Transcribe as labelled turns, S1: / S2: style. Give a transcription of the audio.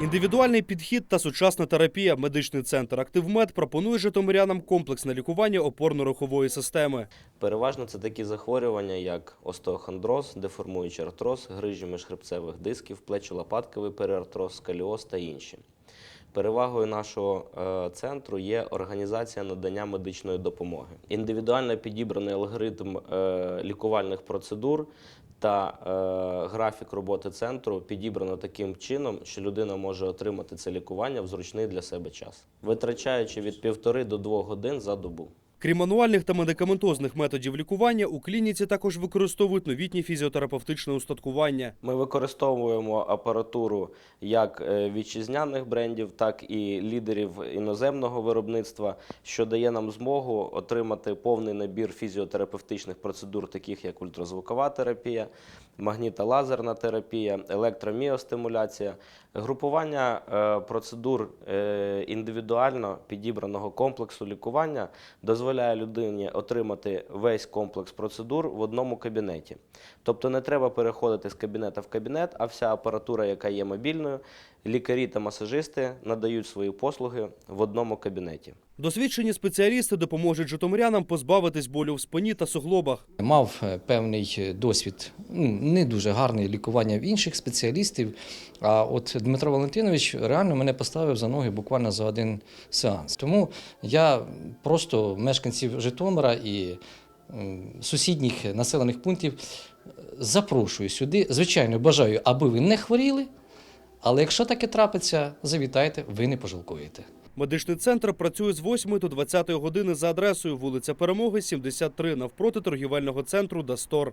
S1: Індивідуальний підхід та сучасна терапія. Медичний центр «Активмед» пропонує житомирянам комплексне лікування опорно-рухової системи.
S2: Переважно це такі захворювання, як остеохондроз, деформуючий артроз, грижі міжхребцевих дисків, плечо-лопатковий переартроз, скаліоз та інші. Перевагою нашого е, центру є організація надання медичної допомоги. Індивідуально підібраний алгоритм е, лікувальних процедур та е, графік роботи центру підібрано таким чином, що людина може отримати це лікування в зручний для себе час, витрачаючи від півтори до двох годин за добу.
S1: Крім мануальних та медикаментозних методів лікування, у клініці також використовують новітнє фізіотерапевтичне устаткування.
S2: Ми використовуємо апаратуру як е, вітчизняних брендів, так і лідерів іноземного виробництва, що дає нам змогу отримати повний набір фізіотерапевтичних процедур, таких як ультразвукова терапія, магнітолазерна терапія, електроміостимуляція, групування е, процедур е, індивідуально підібраного комплексу лікування дозволяє людині отримати весь комплекс процедур в одному кабінеті. Тобто не треба переходити з кабінета в кабінет, а вся апаратура, яка є мобільною, лікарі та масажисти надають свої послуги в одному кабінеті.
S1: Досвідчені спеціалісти допоможуть житомирянам позбавитись болю в спині та суглобах.
S3: Мав е, певний е, досвід, ну, не дуже гарний лікування в інших спеціалістів. А от Дмитро Валентинович реально мене поставив за ноги буквально за один сеанс. Тому я просто мешканців Житомира і сусідніх населених пунктів запрошую сюди. Звичайно, бажаю, аби ви не хворіли. Але якщо таке трапиться, завітайте, ви не пожалкуєте.
S1: Медичний центр працює з 8 до 20 години за адресою вулиця Перемоги, 73, навпроти торгівельного центру Дастор.